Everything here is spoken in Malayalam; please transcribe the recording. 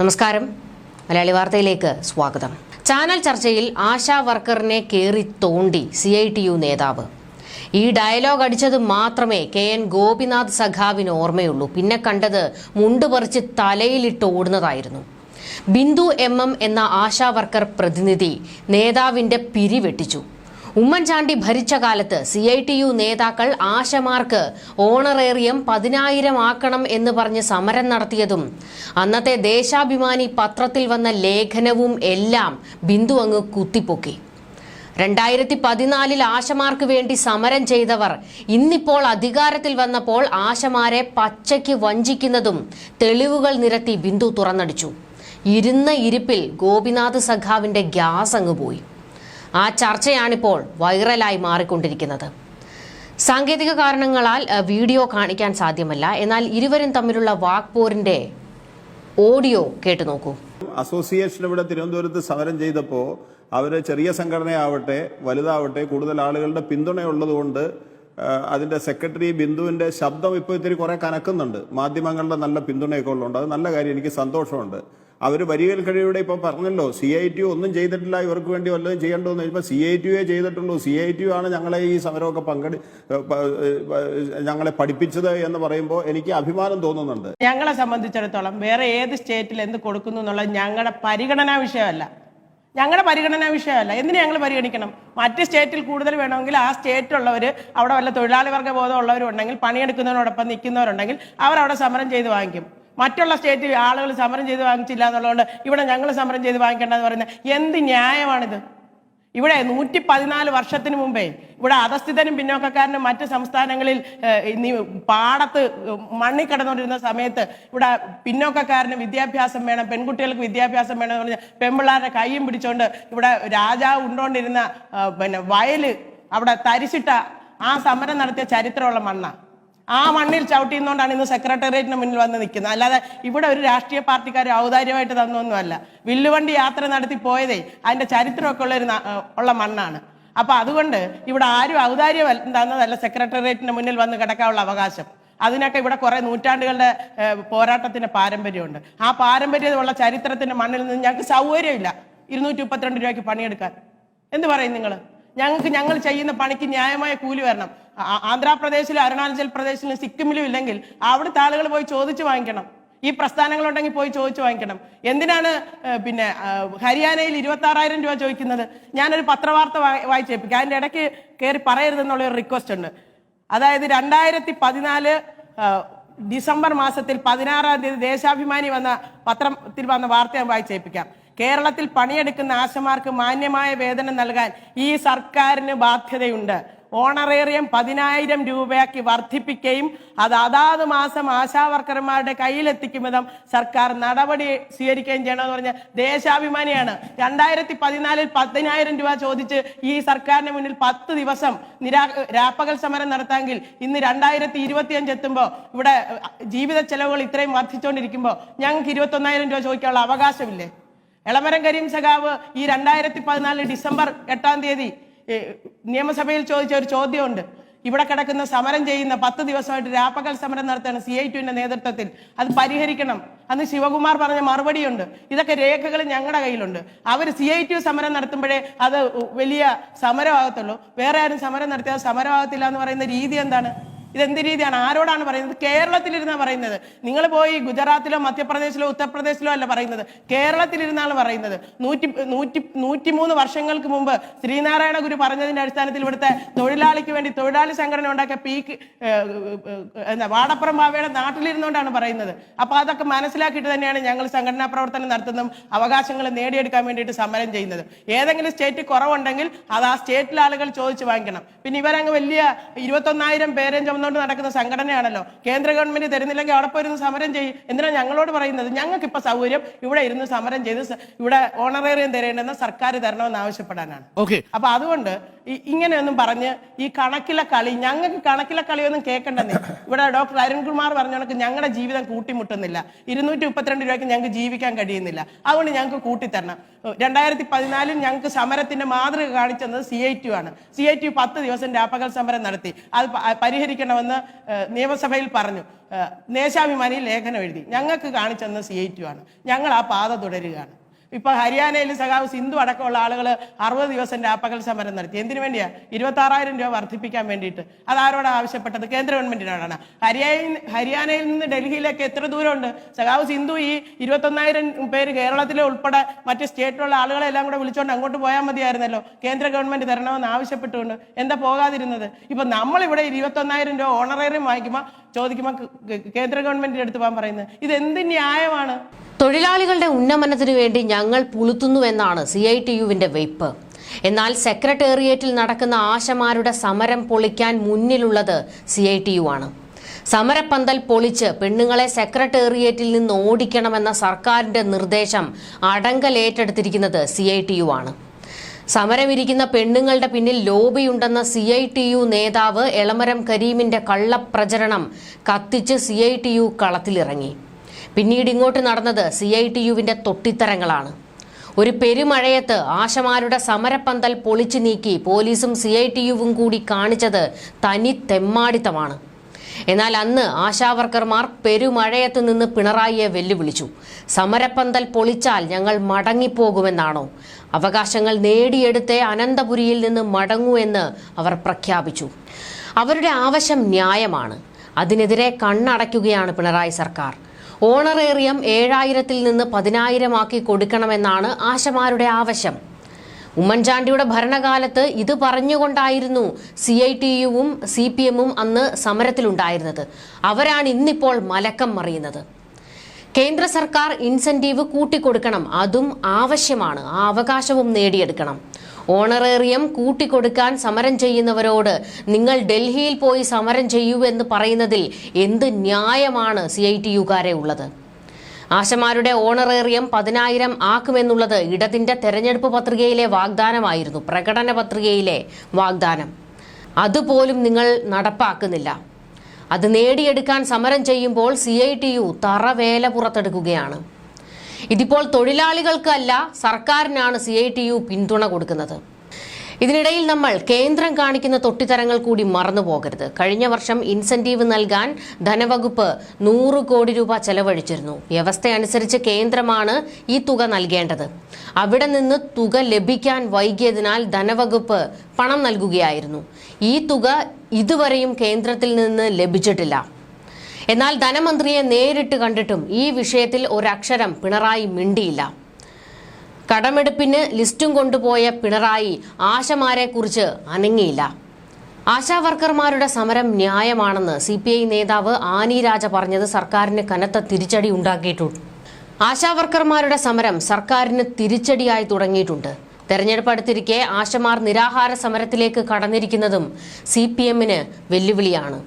നമസ്കാരം. മലയാളി വാർത്തയിലേക്ക് സ്വാഗതം. ചാനൽ ചർച്ചയിൽ ആശാ വർക്കറിനെ കയറി തോണ്ടി സി ഐ ടി യു നേതാവ്. ഈ ഡയലോഗ് അടിച്ചത് മാത്രമേ കെ എൻ ഗോപിനാഥ് സഖാവിന് ഓർമ്മയുള്ളൂ. പിന്നെ കണ്ടത് മുണ്ട് പറിച്ച് തലയിലിട്ട് ഓടുന്നതായിരുന്നു. ബിന്ദു എം എം എന്ന ആശാ വർക്കർ പ്രതിനിധി നേതാവിന്റെ പിരിവെട്ടിച്ചു ഉമ്മൻചാണ്ടി ഭരിച്ച കാലത്ത് സി ഐ ടി യു നേതാക്കൾ ആശമാർക്ക് ഓണറേറിയം പതിനായിരം ആക്കണം എന്ന് പറഞ്ഞ് സമരം നടത്തിയതും അന്നത്തെ ദേശാഭിമാനി പത്രത്തിൽ വന്ന ലേഖനവും എല്ലാം ബിന്ദു അങ്ങ് കുത്തിപ്പൊക്കി. രണ്ടായിരത്തി പതിനാലിൽ ആശമാർക്ക് വേണ്ടി സമരം ചെയ്തവർ ഇന്നിപ്പോൾ അധികാരത്തിൽ വന്നപ്പോൾ ആശമാരെ പച്ചയ്ക്ക് വഞ്ചിക്കുന്നതും തെളിവുകൾ നിരത്തി ബിന്ദു തുറന്നടിച്ചു. ഇരുന്ന ഇരിപ്പിൽ ഗോപിനാഥ് സഖാവിന്റെ ഗ്യാസ് അങ്ങ് പോയി. ആ ചർച്ചയാണിപ്പോൾ വൈറലായി മാറിക്കൊണ്ടിരിക്കുന്നത്. സാങ്കേതിക കാരണങ്ങളാൽ വീഡിയോ കാണിക്കാൻ സാധ്യമല്ല. എന്നാൽ ഇരുവരും തമ്മിലുള്ള വാക്പോരിന്റെ ഓഡിയോ കേട്ടു നോക്കൂ. അസോസിയേഷൻ ഇവിടെ തിരുവനന്തപുരത്ത് സമരം ചെയ്തപ്പോൾ അവർ ചെറിയ സംഘടനയാവട്ടെ വലുതാവട്ടെ കൂടുതൽ ആളുകളുടെ പിന്തുണയുള്ളതുകൊണ്ട് ആ, അതിന്റെ സെക്രട്ടറി ബിന്ദുവിന്റെ ശബ്ദം ഇപ്പോൾ ഇത്തിരി കുറെ കനക്കുന്നുണ്ട്. മാധ്യമങ്ങളുടെ നല്ല പിന്തുണയൊക്കെ ഉള്ളതുകൊണ്ട്. അത് നല്ല കാര്യം എനിക്ക് സന്തോഷമുണ്ട്. അവർ വരികൽ കഴിയുടെ ഇപ്പം പറഞ്ഞല്ലോ സി ഐ ടി ഒന്നും ചെയ്തിട്ടില്ല ഇവർക്ക് വേണ്ടി വല്ലതും ചെയ്യണ്ടോ എന്ന് ചോദിച്ചപ്പോൾ സി ഐ ടിയെ ചെയ്തിട്ടുള്ളൂ. സി ഐ ടി ആണ് ഞങ്ങളെ ഈ സമരമൊക്കെ പങ്കെടു ഞങ്ങളെ പഠിപ്പിച്ചത് എന്ന് പറയുമ്പോൾ എനിക്ക് അഭിമാനം തോന്നുന്നുണ്ട്. ഞങ്ങളെ സംബന്ധിച്ചിടത്തോളം വേറെ ഏത് സ്റ്റേറ്റിൽ എന്ത് കൊടുക്കുന്നു എന്നുള്ളത് ഞങ്ങളുടെ പരിഗണനാ വിഷയമല്ല. ഞങ്ങളുടെ പരിഗണനാ വിഷയമല്ല. എന്തിനു ഞങ്ങൾ പരിഗണിക്കണം? മറ്റ് സ്റ്റേറ്റിൽ കൂടുതൽ വേണമെങ്കിൽ ആ സ്റ്റേറ്റിലുള്ളവർ അവിടെ വല്ല തൊഴിലാളി വർഗ ബോധമുള്ളവരുണ്ടെങ്കിൽ നിൽക്കുന്നവരുണ്ടെങ്കിൽ അവർ അവിടെ സമരം ചെയ്ത് വാങ്ങിക്കും. മറ്റുള്ള സ്റ്റേറ്റിൽ ആളുകൾ സമരം ചെയ്ത് വാങ്ങിച്ചില്ല എന്നുള്ളതുകൊണ്ട് ഇവിടെ ഞങ്ങൾ സമരം ചെയ്ത് വാങ്ങിക്കേണ്ടതെന്ന് പറയുന്നത് എന്ത് ന്യായമാണിത്? ഇവിടെ നൂറ്റി പതിനാല് വർഷത്തിന് മുമ്പേ ഇവിടെ അധസ്ഥിതനും പിന്നോക്കക്കാരനും മറ്റ് സംസ്ഥാനങ്ങളിൽ പാടത്ത് മണ്ണി കിടന്നുകൊണ്ടിരുന്ന സമയത്ത് ഇവിടെ പിന്നോക്കക്കാരന് വിദ്യാഭ്യാസം വേണം പെൺകുട്ടികൾക്ക് വിദ്യാഭ്യാസം വേണം എന്ന് പറഞ്ഞ് പെൺപിള്ളാരുടെ കൈയും പിടിച്ചുകൊണ്ട് ഇവിടെ രാജാവ് ഉണ്ടോണ്ടിരുന്ന പിന്നെ വയൽ അവിടെ തരിച്ചിട്ട ആ സമരം നടത്തിയ ചരിത്രമുള്ള മണ്ണാണ് ആ മണ്ണിൽ ചവിട്ടിയുന്നതുകൊണ്ടാണ് ഇന്ന് സെക്രട്ടേറിയറ്റിന് മുന്നിൽ വന്ന് നിൽക്കുന്നത്. അല്ലാതെ ഇവിടെ ഒരു രാഷ്ട്രീയ പാർട്ടിക്കാർ ഔദാര്യമായിട്ട് തന്നൊന്നുമല്ല. വില്ലുവണ്ടി യാത്ര നടത്തി പോയതേ അതിന്റെ ചരിത്രമൊക്കെ ഉള്ള ഒരു ഉള്ള മണ്ണാണ്. അപ്പൊ അതുകൊണ്ട് ഇവിടെ ആരും ഔദാര്യം തന്നതല്ല സെക്രട്ടേറിയറ്റിന് മുന്നിൽ വന്ന് കിടക്കാനുള്ള അവകാശം. അതിനൊക്കെ ഇവിടെ കുറെ നൂറ്റാണ്ടുകളുടെ പോരാട്ടത്തിന്റെ പാരമ്പര്യമുണ്ട്. ആ പാരമ്പര്യമുള്ള ചരിത്രത്തിന്റെ മണ്ണിൽ നിന്ന് ഞങ്ങൾക്ക് സൗകര്യമില്ല. ഇരുന്നൂറ്റി മുപ്പത്തിരണ്ട് രൂപയ്ക്ക് പണിയെടുക്കാൻ. എന്ത് പറയും നിങ്ങൾ ഞങ്ങൾക്ക് ഞങ്ങൾ ചെയ്യുന്ന പണിക്ക് ന്യായമായ കൂലി വരണം. ആന്ധ്രാപ്രദേശിലും അരുണാചൽ പ്രദേശിലും സിക്കിമിലും ഇല്ലെങ്കിൽ അവിടുത്തെ ആളുകൾ പോയി ചോദിച്ചു വാങ്ങിക്കണം. ഈ പ്രസ്ഥാനങ്ങളുണ്ടെങ്കിൽ പോയി ചോദിച്ചു വാങ്ങിക്കണം. എന്തിനാണ് പിന്നെ ഹരിയാനയിൽ ഇരുപത്തി ആറായിരം രൂപ ചോദിക്കുന്നത്? ഞാനൊരു പത്രവാർത്ത വായി- വായിച്ചേപ്പിക്കാം അതിന്റെ ഇടയ്ക്ക് കയറി പറയരുതെന്നുള്ള ഒരു റിക്വസ്റ്റ് ഉണ്ട്. അതായത് രണ്ടായിരത്തി പതിനാല് ഡിസംബർ മാസത്തിൽ പതിനാറാം തീയതി ദേശാഭിമാനി വന്ന പത്രത്തിൽ വന്ന വാർത്ത ഞാൻ വായിച്ചേപ്പിക്കാം കേരളത്തിൽ പണിയെടുക്കുന്ന ആശമാർക്ക് മാന്യമായ വേതനം നൽകാൻ ഈ സർക്കാരിന് ബാധ്യതയുണ്ട്. ഓണറേറിയം പതിനായിരം രൂപയാക്കി വർദ്ധിപ്പിക്കുകയും അത് അതാത് മാസം ആശാവർക്കർമാരുടെ കയ്യിലെത്തിക്കും വിധം സർക്കാർ നടപടി സ്വീകരിക്കുകയും ചെയ്യണമെന്ന് പറഞ്ഞ ദേശാഭിമാനിയാണ്. രണ്ടായിരത്തി പതിനാലിൽ പതിനായിരം രൂപ ചോദിച്ച് ഈ സർക്കാരിന് മുന്നിൽ പത്ത് ദിവസം നിരാ രാപ്പകൽ സമരം നടത്താമെങ്കിൽ ഇന്ന് രണ്ടായിരത്തി ഇരുപത്തിയഞ്ച് എത്തുമ്പോൾ ഇവിടെ ജീവിത ചെലവുകൾ ഇത്രയും വർദ്ധിച്ചുകൊണ്ടിരിക്കുമ്പോൾ ഞങ്ങൾക്ക് ഇരുപത്തൊന്നായിരം രൂപ ചോദിക്കാനുള്ള അവകാശമില്ലേ? എളമരം കരീം സഖാവ് ഈ രണ്ടായിരത്തി പതിനാല് ഡിസംബർ എട്ടാം തീയതി നിയമസഭയിൽ ചോദിച്ച ഒരു ചോദ്യമുണ്ട്. ഇവിടെ കിടക്കുന്ന സമരം ചെയ്യുന്ന പത്ത് ദിവസമായിട്ട് രാപ്പകൽ സമരം നടത്തുകയാണ് സി ഐ ടുവിന്റെ നേതൃത്വത്തിൽ. അത് പരിഹരിക്കണം. അന്ന് ശിവകുമാർ പറഞ്ഞ മറുപടിയുണ്ട്. ഇതൊക്കെ രേഖകൾ ഞങ്ങളുടെ കയ്യിലുണ്ട്. അവർ സി ഐ ടു സമരം നടത്തുമ്പോഴേ അത് വലിയ സമരമാകത്തുള്ളൂ. വേറെ ആരും സമരം നടത്തിയാൽ സമരമാകത്തില്ല എന്ന് പറയുന്ന രീതി എന്താണ്? ഇതെന്ത് രീതിയാണ്? ആരോടാണ് പറയുന്നത്? കേരളത്തിലിരുന്നാണ് പറയുന്നത്. നിങ്ങൾ പോയി ഗുജറാത്തിലോ മധ്യപ്രദേശിലോ ഉത്തർപ്രദേശിലോ അല്ല പറയുന്നത്. കേരളത്തിലിരുന്നാണ് പറയുന്നത്. നൂറ്റി നൂറ്റി നൂറ്റിമൂന്ന് വർഷങ്ങൾക്ക് മുമ്പ് ശ്രീനാരായണ ഗുരു പറഞ്ഞതിന്റെ അടിസ്ഥാനത്തിൽ ഇവിടുത്തെ തൊഴിലാളിക്ക് വേണ്ടി തൊഴിലാളി സംഘടന ഉണ്ടാക്കിയ പീക്ക് എന്താ വാടപ്പുറം ബാവയുടെ നാട്ടിലിരുന്നുകൊണ്ടാണ് പറയുന്നത്. അപ്പൊ അതൊക്കെ മനസ്സിലാക്കിയിട്ട് തന്നെയാണ് ഞങ്ങൾ സംഘടനാ പ്രവർത്തനം നടത്തുന്നതും അവകാശങ്ങൾ നേടിയെടുക്കാൻ വേണ്ടിയിട്ട് സമരം ചെയ്യുന്നത്. ഏതെങ്കിലും സ്റ്റേറ്റ് കുറവുണ്ടെങ്കിൽ അത് ആ സ്റ്റേറ്റിലെ ആളുകൾ ചോദിച്ചു വാങ്ങിക്കണം. പിന്നെ ഇവരങ്ങ് വലിയ ഇരുപത്തൊന്നായിരം പേരും ചുമന്നുകൊണ്ട് നടക്കുന്ന സംഘടനയാണല്ലോ. കേന്ദ്ര ഗവൺമെന്റ് തരുന്നില്ലെങ്കിൽ അവിടെ പോയിരുന്ന് സമരം ചെയ്യും. എന്തിനാണ് ഞങ്ങളോട് പറയുന്നത്? ഞങ്ങൾക്ക് ഇപ്പൊ സൗകര്യം ഇവിടെ ഇരുന്ന് സമരം ചെയ്ത് ഇവിടെ ഓണറേറിയം തരേണ്ടെന്ന് സർക്കാർ തരണമെന്ന് ആവശ്യപ്പെടാനാണ്. ഓക്കെ അപ്പൊ അതുകൊണ്ട് ഇങ്ങനെയൊന്നും പറഞ്ഞ് ഈ കണക്കിലെ കളി ഞങ്ങൾക്ക് കണക്കിലെ കളിയൊന്നും കേൾക്കണ്ടെന്നേ. ഇവിടെ ഡോക്ടർ അരുൺകുമാർ പറഞ്ഞ കണക്ക് ഞങ്ങളുടെ ജീവിതം കൂട്ടിമുട്ടുന്നില്ല. ഇരുന്നൂറ്റി മുപ്പത്തിരണ്ട് രൂപയ്ക്ക് ഞങ്ങൾക്ക് ജീവിക്കാൻ കഴിയുന്നില്ല. അതുകൊണ്ട് ഞങ്ങൾക്ക് കൂട്ടിത്തരണം. രണ്ടായിരത്തി പതിനാലിൽ ഞങ്ങൾക്ക് സമരത്തിന്റെ മാതൃക കാണിച്ചത് സി ഐ ടി ആണ്. സി ഐ ടി പത്ത് ദിവസം രാപ്പകൽ സമരം നടത്തി. അത് പരിഹരിക്കണമെന്ന് നിയമസഭയിൽ പറഞ്ഞു. നേശാഭിമാനി ലേഖനം എഴുതി. ഞങ്ങൾക്ക് കാണിച്ചെന്ന് സി ഐ ടി ആണ്. ഞങ്ങൾ ആ പാത തുടരുകയാണ്. ഇപ്പൊ ഹരിയാനയിൽ സഖാവ് സിന്ധു അടക്കമുള്ള ആളുകൾ അറുപത് ദിവസം രാപ്പകൽ സമരം നടത്തി. എന്തിനു വേണ്ടിയാ? ഇരുപത്തി ആറായിരം രൂപ വർദ്ധിപ്പിക്കാൻ വേണ്ടിയിട്ട്. അത് ആരോട് ആവശ്യപ്പെട്ടത്? കേന്ദ്ര ഗവൺമെന്റിനോടാണ്. ഹരിയാന ഹരിയാനയിൽ നിന്ന് ഡൽഹിയിലേക്ക് എത്ര ദൂരമുണ്ട്? സഖാവ് സിന്ധു ഈ ഇരുപത്തൊന്നായിരം പേര് കേരളത്തിലെ ഉൾപ്പെടെ മറ്റ് സ്റ്റേറ്റിലുള്ള ആളുകളെ എല്ലാം കൂടെ വിളിച്ചുകൊണ്ട് അങ്ങോട്ട് പോയാൽ മതിയായിരുന്നല്ലോ. കേന്ദ്ര ഗവൺമെന്റ് തരണമെന്ന് ആവശ്യപ്പെട്ടുകൊണ്ട്. എന്താ പോകാതിരുന്നത്? ഇപ്പൊ നമ്മളിവിടെ ഇരുപത്തൊന്നായിരം രൂപ ഓണറേറിയം വാങ്ങിക്കുമ്പോൾ ചോദിക്കുമ്പോൾ കേന്ദ്ര ഗവൺമെന്റിന്റെ അടുത്ത് പോകാൻ പറയുന്നത് ഇത് എന്ത് ന്യായമാണ്? തൊഴിലാളികളുടെ ഉന്നമനത്തിനു വേണ്ടി ഞങ്ങൾ പുളുത്തുന്നുവെന്നാണ് സി ഐ ടി യുവിന്റെ വെയ്പ്പ്. എന്നാൽ സെക്രട്ടേറിയറ്റിൽ നടക്കുന്ന ആശമാരുടെ സമരം പൊളിക്കാൻ മുന്നിലുള്ളത് സി ഐ ടി യു ആണ്. സമരപ്പന്തൽ പൊളിച്ച് പെണ്ണുങ്ങളെ സെക്രട്ടേറിയറ്റിൽ നിന്ന് ഓടിക്കണമെന്ന സർക്കാരിന്റെ നിർദ്ദേശം അടങ്കലേറ്റെടുത്തിരിക്കുന്നത് സി ഐ ടി യു ആണ്. സമരമിരിക്കുന്ന പെണ്ണുങ്ങളുടെ പിന്നിൽ ലോബിയുണ്ടെന്ന സി ഐ ടി യു നേതാവ് എളമരം കരീമിന്റെ കള്ളപ്രചരണം കത്തിച്ച് സി ഐ ടി യു കളത്തിലിറങ്ങി. പിന്നീട് ഇങ്ങോട്ട് നടന്നത് സി ഐ ടി യുവിന്റെ തൊട്ടിത്തരങ്ങളാണ്. ഒരു പെരുമഴയത്ത് ആശമാരുടെ സമരപ്പന്തൽ പൊളിച്ചു നീക്കി പോലീസും സി ഐ ടി യുവും കൂടി കാണിച്ചത് തനി തെമ്മാടിത്തമാണ്. എന്നാൽ അന്ന് ആശാവർക്കർമാർ പെരുമഴയത്ത് നിന്ന് പിണറായിയെ വെല്ലുവിളിച്ചു. സമരപ്പന്തൽ പൊളിച്ചാൽ ഞങ്ങൾ മടങ്ങിപ്പോകുമെന്നാണോ? അവകാശങ്ങൾ നേടിയെടുത്തേ അനന്തപുരിയിൽ നിന്ന് മടങ്ങൂ എന്ന് അവർ പ്രഖ്യാപിച്ചു. അവരുടെ ആവശ്യം ന്യായമാണ്. അതിനെതിരെ കണ്ണടയ്ക്കുകയാണ് പിണറായി സർക്കാർ. ഓണറേറിയം ഏഴായിരത്തിൽ നിന്ന് പതിനായിരമാക്കി കൊടുക്കണമെന്നാണ് ആശമാരുടെ ആവശ്യം. ഉമ്മൻചാണ്ടിയുടെ ഭരണകാലത്ത് ഇത് പറഞ്ഞുകൊണ്ടായിരുന്നു സി ഐ ടി യുവും സി പി എമ്മും അന്ന് സമരത്തിലുണ്ടായിരുന്നത്. അവരാണ് ഇന്നിപ്പോൾ മലക്കം മറിയുന്നത്. കേന്ദ്ര സർക്കാർ ഇൻസെന്റീവ് കൂട്ടിക്കൊടുക്കണം. അതും ആവശ്യമാണ്. ആ അവകാശവും നേടിയെടുക്കണം. ഓണറേറിയം കൂട്ടിക്കൊടുക്കാൻ സമരം ചെയ്യുന്നവരോട് നിങ്ങൾ ഡൽഹിയിൽ പോയി സമരം ചെയ്യൂ എന്ന് പറയുന്നതിൽ എന്ത് ന്യായമാണ് സി ഐ ടി യുകാരെ ഉള്ളത്? ആശമാരുടെ ഓണറേറിയം പതിനായിരം ആക്കുമെന്നുള്ളത് ഇടതിന്റെ തെരഞ്ഞെടുപ്പ് പത്രികയിലെ വാഗ്ദാനമായിരുന്നു. പ്രകടന പത്രികയിലെ വാഗ്ദാനം. അതുപോലും നിങ്ങൾ നടപ്പാക്കുന്നില്ല. അത് നേടിയെടുക്കാൻ സമരം ചെയ്യുമ്പോൾ സി ഐ ടി യു തറവേല പുറത്തെടുക്കുകയാണ്. ഇതിപ്പോൾ തൊഴിലാളികൾക്കല്ല സർക്കാരിനാണ് സി ഐ ടി യു പിന്തുണ കൊടുക്കുന്നത്. ഇതിനിടയിൽ നമ്മൾ കേന്ദ്രം കാണിക്കുന്ന തൊട്ടിത്തരങ്ങൾ കൂടി മറന്നു പോകരുത്. കഴിഞ്ഞ വർഷം ഇൻസെന്റീവ് നൽകാൻ ധനവകുപ്പ് നൂറ് കോടി രൂപ ചെലവഴിച്ചിരുന്നു. വ്യവസ്ഥയനുസരിച്ച് കേന്ദ്രമാണ് ഈ തുക നൽകേണ്ടത്. അവിടെ നിന്ന് തുക ലഭിക്കാൻ വൈകിയതിനാൽ ധനവകുപ്പ് പണം നൽകുകയായിരുന്നു. ഈ തുക ഇതുവരെയും കേന്ദ്രത്തിൽ നിന്ന് ലഭിച്ചിട്ടില്ല. എന്നാൽ ധനമന്ത്രിയെ നേരിട്ട് കണ്ടിട്ടും ഈ വിഷയത്തിൽ ഒരക്ഷരം പിണറായി മിണ്ടിയില്ല. കടമെടുപ്പിന് ലിസ്റ്റും കൊണ്ടുപോയ പിണറായി ആശമാരെ കുറിച്ച് അനങ്ങിയില്ല. ആശാവർക്കർമാരുടെ സമരം ന്യായമാണെന്ന് സി പി ഐ നേതാവ് ആനി രാജ പറഞ്ഞത് സർക്കാരിന് കനത്ത തിരിച്ചടി ഉണ്ടാക്കിയിട്ടുണ്ട്. ആശാവർക്കർമാരുടെ സമരം സർക്കാരിന് തിരിച്ചടിയായി തുടങ്ങിയിട്ടുണ്ട്. തെരഞ്ഞെടുപ്പ് അടുത്തിരിക്കെ ആശമാർ നിരാഹാര സമരത്തിലേക്ക് കടന്നിരിക്കുന്നതും സി പി എമ്മിന് വെല്ലുവിളിയാണ്.